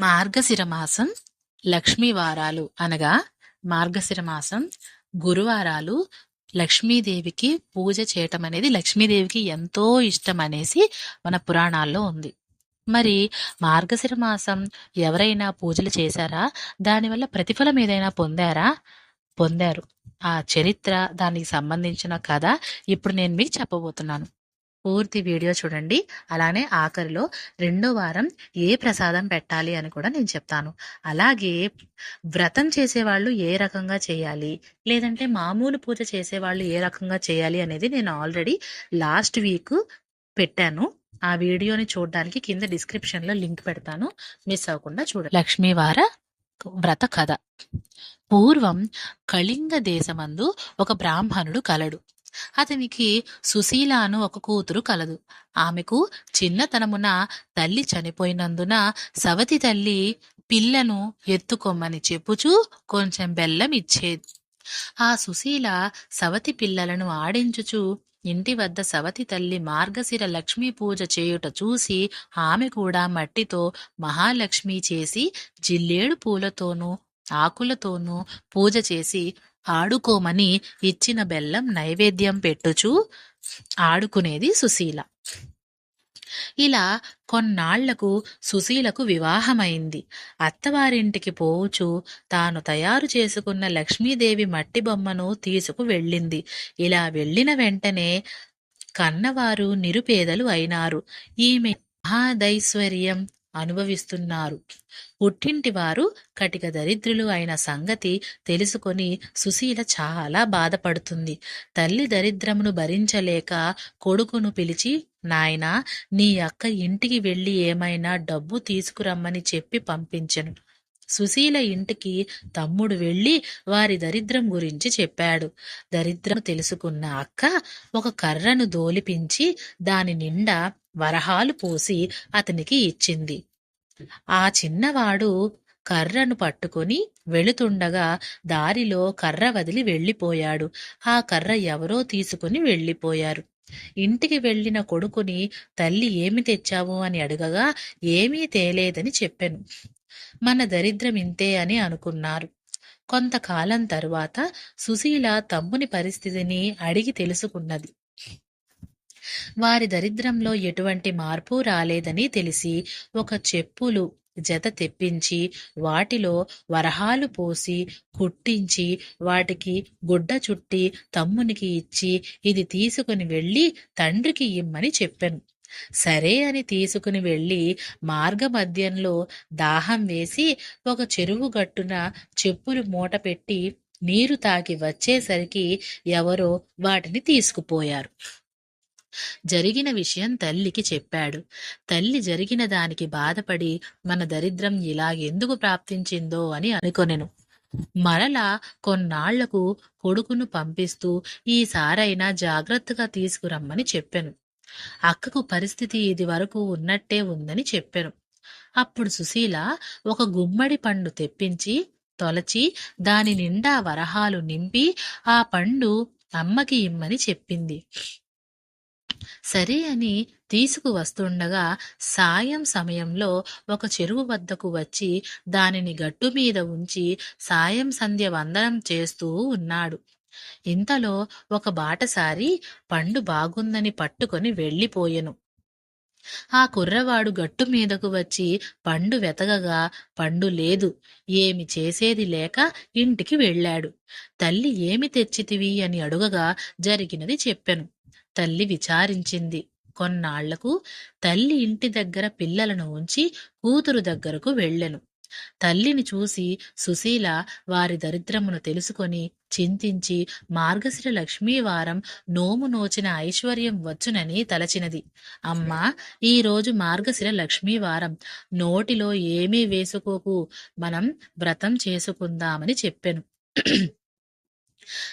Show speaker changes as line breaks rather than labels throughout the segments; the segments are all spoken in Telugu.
మార్గశిర మాసం లక్ష్మీ వారాలు అనగా మార్గశిర మాసం గురువారాలు లక్ష్మీదేవికి పూజ చేయటం అనేది లక్ష్మీదేవికి ఎంతో ఇష్టం అనేసి మన పురాణాల్లో ఉంది. మరి మార్గశిర మాసం ఎవరైనా పూజలు చేశారా? దానివల్ల ప్రతిఫలం ఏదైనా పొందారా? పొందారు. ఆ చరిత్ర దానికి సంబంధించిన కథ ఇప్పుడు నేను మీకు చెప్పబోతున్నాను. పూర్తి వీడియో చూడండి. అలానే ఆఖరిలో రెండో వారం ఏ ప్రసాదం పెట్టాలి అని కూడా నేను చెప్తాను. అలాగే వ్రతం చేసేవాళ్ళు ఏ రకంగా చేయాలి? లేదంటే మామూలు పూజ చేసేవాళ్ళు ఏ రకంగా చేయాలి అనేది నేను ఆల్రెడీ లాస్ట్ వీక్ పెట్టాను. ఆ వీడియోని చూడడానికి కింద డిస్క్రిప్షన్లో లింక్ పెడతాను. మిస్ అవ్వకుండా చూడండి. లక్ష్మీవార వ్రత కథ. పూర్వం కళింగ దేశమందు ఒక బ్రాహ్మణుడు కలడు. అతనికి సుశీల అను ఒక కూతురు కలదు. ఆమెకు చిన్నతనమున తల్లి చనిపోయినందున సవతి తల్లి పిల్లను ఎత్తుకొమ్మని చెప్పుచూ కొంచెం బెల్లం ఇచ్చేది. ఆ సుశీల సవతి పిల్లలను ఆడించుచు ఇంటి వద్ద సవతి తల్లి మార్గశిర లక్ష్మీ పూజ చేయుట చూసి ఆమె కూడా మట్టితో మహాలక్ష్మి చేసి జిల్లేడు పూలతోనూ ఆకులతోనూ పూజ చేసి ఆడుకోమని ఇచ్చిన బెల్లం నైవేద్యం పెట్టుచు ఆడుకునేది సుశీల. ఇలా కొన్నాళ్ళకు సుశీలకు వివాహమైంది. అత్తవారింటికి పోవుచు తాను తయారు చేసుకున్న లక్ష్మీదేవి మట్టి బొమ్మను తీసుకు వెళ్ళింది. ఇలా వెళ్ళిన వెంటనే కన్నవారు నిరుపేదలు అయినారు. ఈమె మహాదైశ్వర్యం అనుభవిస్తున్నారు. పుట్టింటి వారు కటిక దరిద్రులు అయిన సంగతి తెలుసుకొని సుశీల చాలా బాధపడుతుంది. తల్లి దరిద్రమును భరించలేక కొడుకును పిలిచి నాయనా నీ అక్క ఇంటికి వెళ్ళి ఏమైనా డబ్బు తీసుకురమ్మని చెప్పి పంపించను సుశీల ఇంటికి తమ్ముడు వెళ్ళి వారి దరిద్రం గురించి చెప్పాడు. దరిద్రం తెలుసుకున్న అక్క ఒక కర్రను దోలిపించి దాని నిండా వరహాలు పోసి అతనికి ఇచ్చింది. ఆ చిన్నవాడు కర్రను పట్టుకొని వెళుతుండగా దారిలో కర్ర వదిలి వెళ్ళిపోయాడు. ఆ కర్ర ఎవరో తీసుకుని వెళ్ళిపోయారు. ఇంటికి వెళ్ళిన కొడుకుని తల్లి ఏమి తెచ్చావు? అని అడగగా ఏమీ తేలేదని చెప్పాను. మన దరిద్రం ఇంతే అని అనుకున్నారు. కొంతకాలం తరువాత సుశీల తమ్ముని పరిస్థితిని అడిగి తెలుసుకున్నది. వారి దరిద్రంలో ఎటువంటి మార్పు రాలేదని తెలిసి ఒక చెప్పులు జత తెప్పించి వాటిలో వరహాలు పోసి కుట్టించి వాటికి గుడ్డ చుట్టి తమ్మునికి ఇచ్చి ఇది తీసుకుని వెళ్ళి తండ్రికి ఇమ్మని చెప్పాను. సరే అని తీసుకుని వెళ్ళి మార్గమధ్యంలో దాహం వేసి ఒక చెరువు గట్టున చెప్పులు మూట పెట్టి నీరు తాకి వచ్చేసరికి ఎవరో వాటిని తీసుకుపోయారు. జరిగిన విషయం తల్లికి చెప్పాడు. తల్లి జరిగిన దానికి బాధపడి మన దరిద్రం ఇలా ఎందుకు ప్రాప్తించిందో అని అనుకొనెను. మరలా కొన్నాళ్ళకు కొడుకును పంపిస్తూ ఈసారైనా జాగ్రత్తగా తీసుకురమ్మని చెప్పాను. అక్కకు పరిస్థితి ఇది వరకు ఉన్నట్టే ఉందని చెప్పాను. అప్పుడు సుశీల ఒక గుమ్మడి పండు తెప్పించి తొలచి దాని నిండా వరహాలు నింపి ఆ పండు అమ్మకి ఇమ్మని చెప్పింది. సరే అని తీసుకువస్తుండగా సాయం సమయంలో ఒక చెరువు వద్దకు వచ్చి దానిని గట్టు మీద ఉంచి సాయం సంధ్య వందనం చేస్తూ ఉన్నాడు. ఇంతలో ఒక బాటసారి పండు బాగుందని పట్టుకొని వెళ్ళిపోయెను. ఆ కుర్రవాడు గట్టు మీదకు వచ్చి పండు వెతగగా పండు లేదు ఏమి చేసేది లేక ఇంటికి వెళ్ళాడు. తల్లి ఏమి తెచ్చితివి అని అడుగగా జరిగినది చెప్పెను. తల్లి విచారించింది. కొన్నాళ్ళకు తల్లి ఇంటి దగ్గర పిల్లలను ఉంచి కూతురు దగ్గరకు వెళ్ళెను. తల్లిని చూసి సుశీల వారి దరిద్రమును తెలుసుకొని చింతించి మార్గశిర లక్ష్మీవారం నోము నోచిన ఐశ్వర్యం వచ్చునని తలచినది. అమ్మా ఈ రోజు మార్గశిర లక్ష్మీవారం. నోటిలో ఏమీ వేసుకోకు. మనం వ్రతం చేసుకుందామని చెప్పెను.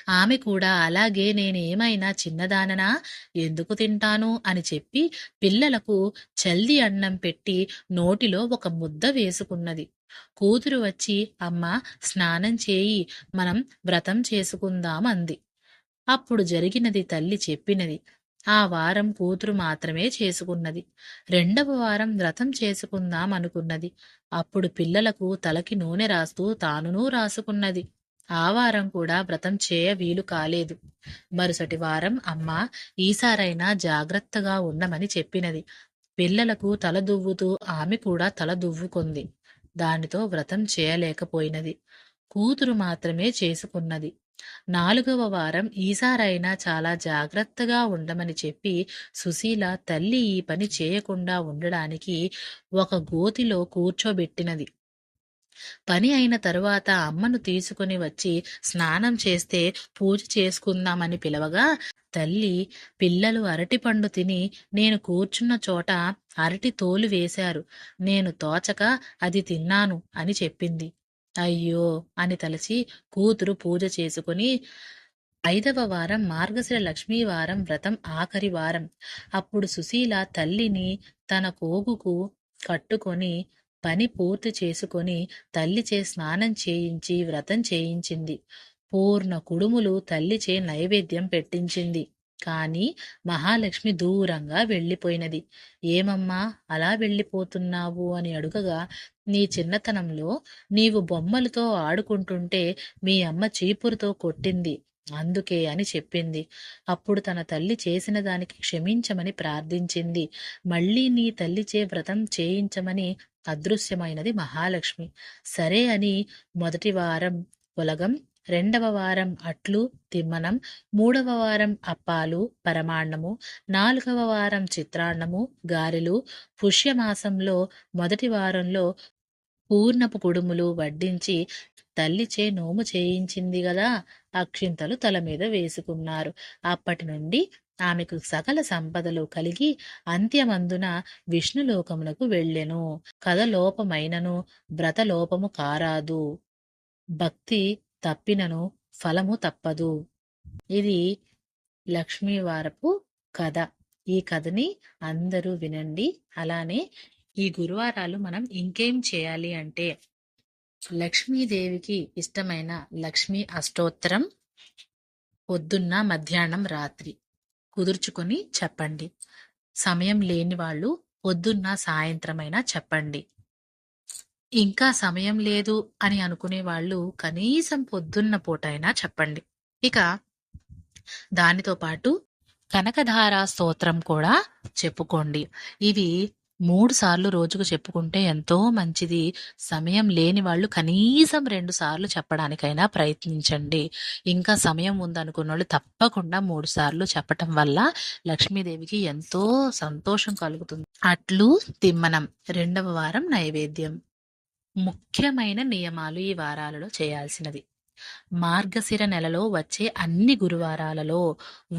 ఆమె కూడా అలాగే నేనేమైనా చిన్నదాననా? ఎందుకు తింటాను? అని చెప్పి పిల్లలకు చల్ది అన్నం పెట్టి నోటిలో ఒక ముద్ద వేసుకున్నది. కూతురు వచ్చి అమ్మ స్నానం చేయి మనం వ్రతం చేసుకుందాం అంది. అప్పుడు జరిగినది తల్లి చెప్పినది. ఆ వారం కూతురు మాత్రమే చేసుకున్నది. రెండవ వారం వ్రతం చేసుకుందాం అనుకున్నది. అప్పుడు పిల్లలకు తలకి నూనె రాస్తూ తానునూ రాసుకున్నది. ఆ వారం కూడా వ్రతం చేయ వీలు కాలేదు. మరుసటి వారం అమ్మ ఈసారైనా జాగ్రత్తగా ఉండమని చెప్పినది. పిల్లలకు తల దువ్వుతూ ఆమె కూడా తల దువ్వుకుంది. దానితో వ్రతం చేయలేకపోయినది. కూతురు మాత్రమే చేసుకున్నది. నాలుగవ వారం ఈసారైనా చాలా జాగ్రత్తగా ఉండమని చెప్పి సుశీల తల్లి ఈ పని చేయకుండా ఉండడానికి ఒక గోతిలో కూర్చోబెట్టినది. పని అయిన తరువాత అమ్మను తీసుకుని వచ్చి స్నానం చేస్తే పూజ చేసుకుందామని పిలవగా తల్లి పిల్లలు అరటిపండు తిని నేను కూర్చున్న చోట అరటి తోలు వేశారు. నేను తోచక అది తిన్నాను అని చెప్పింది. అయ్యో అని తలచి కూతురు పూజ చేసుకుని ఐదవ వారం మార్గశిర లక్ష్మీ వారం వ్రతం ఆఖరి వారం. అప్పుడు సుశీల తల్లిని తన కోగుకు కట్టుకొని పని పూర్తి చేసుకొని తల్లిచే స్నానం చేయించి వ్రతం చేయించింది. పూర్ణ కుడుములు తల్లిచే నైవేద్యం పెట్టించింది. కాని మహాలక్ష్మి దూరంగా వెళ్ళిపోయినది. ఏమమ్మా అలా వెళ్ళిపోతున్నావు అని అడుగగా నీ చిన్నతనంలో నీవు బొమ్మలతో ఆడుకుంటుంటే మీ అమ్మ చీపురుతో కొట్టింది. అందుకే అని చెప్పింది. అప్పుడు తన తల్లి చేసిన దానికి క్షమించమని ప్రార్థించింది. మళ్ళీ నీ తల్లిచే వ్రతం చేయించమని అదృశ్యమైనది మహాలక్ష్మి. సరే అని మొదటి వారం ఉలగం రెండవ వారం అట్లు తిమ్మనం మూడవ వారం అప్పాలు పరమాన్నము నాలుగవ వారం చిత్రాన్నము గారెలు. పుష్యమాసంలో మొదటి వారంలో పూర్ణపు కుడుములు వడ్డించి తల్లిచే నోము చేయించింది గదా! అక్షింతలు తల మీద వేసుకున్నారు. అప్పటి నుండి ఆమెకు సకల సంపదలు కలిగి అంత్యమందున విష్ణులోకమునకు వెళ్ళెను. కథ లోపమైనను వ్రతలోపము కారాదు. భక్తి తప్పినను ఫలము తప్పదు. ఇది లక్ష్మీవారపు కథ. ఈ కథని అందరూ వినండి. అలానే ఈ గురువారాలు మనం ఇంకేం చేయాలి అంటే లక్ష్మీదేవికి ఇష్టమైన లక్ష్మీ అష్టోత్తరం పొద్దున్న మధ్యాహ్నం రాత్రి. కుదుర్చుకొని చెప్పండి. సమయం లేని వాళ్ళు పొద్దున్న సాయంత్రమైనా చెప్పండి. ఇంకా సమయం లేదు అని అనుకునే వాళ్ళు కనీసం పొద్దున్న పూటైనా చెప్పండి. ఇక దానితో పాటు కనకధార స్తోత్రం కూడా చెప్పుకోండి. ఇవి మూడు సార్లు రోజుకు చెప్పుకుంటే ఎంతో మంచిది. సమయం లేని వాళ్ళు కనీసం రెండు సార్లు చెప్పడానికైనా ప్రయత్నించండి. ఇంకా సమయం ఉందనుకున్న వాళ్ళు తప్పకుండా మూడు సార్లు చెప్పటం వల్ల లక్ష్మీదేవికి ఎంతో సంతోషం కలుగుతుంది. అట్లు తిమ్మనం రెండవ వారం నైవేద్యం. ముఖ్యమైన నియమాలు ఈ వారాలలో చేయాల్సినది మార్గశిర నెలలో వచ్చే అన్ని గురువారాలలో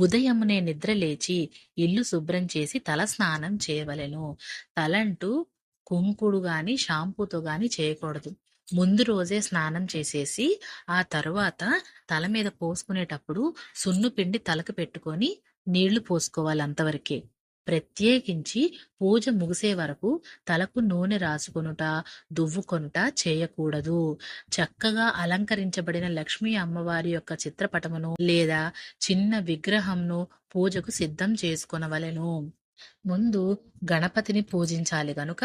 ఉదయమునే నిద్ర లేచి ఇల్లు శుభ్రం చేసి తల స్నానం చేయవలెను. తలంటూ కుంకుడు గాని షాంపూతో గాని చేయకూడదు. ముందు రోజే స్నానం చేసేసి ఆ తరువాత తల మీద పోసుకునేటప్పుడు సున్ను పిండి తలకు పెట్టుకొని నీళ్ళు పోసుకోవాలి అంతవరకే. ప్రత్యేకించి పూజ ముగిసే వరకు తలకు నూనె రాసుకొనుట దువ్వుకొనుట చేయకూడదు. చక్కగా అలంకరించబడిన లక్ష్మీ అమ్మవారి యొక్క చిత్రపటమును లేదా చిన్న విగ్రహంను పూజకు సిద్ధం చేసుకొనవలెను. ముందు గణపతిని పూజించాలి గనుక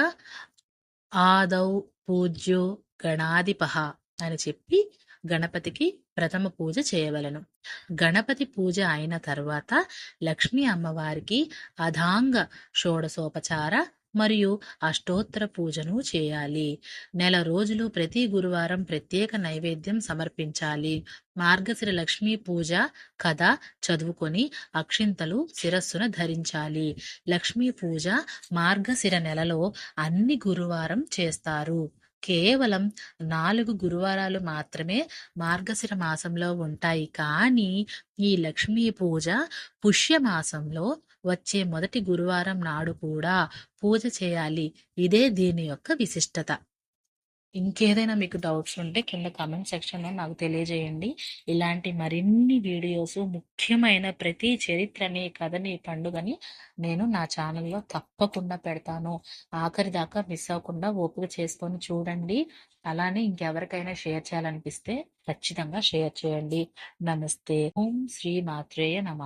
ఆదౌ పూజ్యో గణాధిపహ అని చెప్పి గణపతికి ప్రథమ పూజ చేయవలను. గణపతి పూజ అయిన తర్వాత లక్ష్మీ అమ్మవారికి అధాంగ షోడసోపచార మరియు అష్టోత్తర పూజను చేయాలి. నెల రోజులు ప్రతి గురువారం ప్రత్యేక నైవేద్యం సమర్పించాలి. మార్గశిర లక్ష్మీ పూజ కథ చదువుకొని అక్షింతలు శిరస్సును ధరించాలి. లక్ష్మీ పూజ మార్గశిర నెలలో అన్ని గురువారం చేస్తారు. కేవలం నాలుగు గురువారాలు మాత్రమే మార్గశిర మాసంలో ఉంటాయి. కానీ ఈ లక్ష్మీ పూజ పుష్యమాసంలో వచ్చే మొదటి గురువారం నాడు కూడా పూజ చేయాలి. ఇదే దీని యొక్క విశిష్టత. ఇంకేదైనా మీకు డౌట్స్ ఉంటే కింద కామెంట్ సెక్షన్లో నాకు తెలియజేయండి. ఇలాంటి మరిన్ని వీడియోస్ ముఖ్యమైన ప్రతి చరిత్రని కథని పండుగని నేను నా ఛానల్లో తప్పకుండా పెడతాను. ఆఖరి దాకా మిస్ అవ్వకుండా ఓపిక చేసుకొని చూడండి. అలానే ఇంకెవరికైనా షేర్ చేయాలనిపిస్తే ఖచ్చితంగా షేర్ చేయండి. నమస్తే. ఓం శ్రీ మాత్రేయ నమ.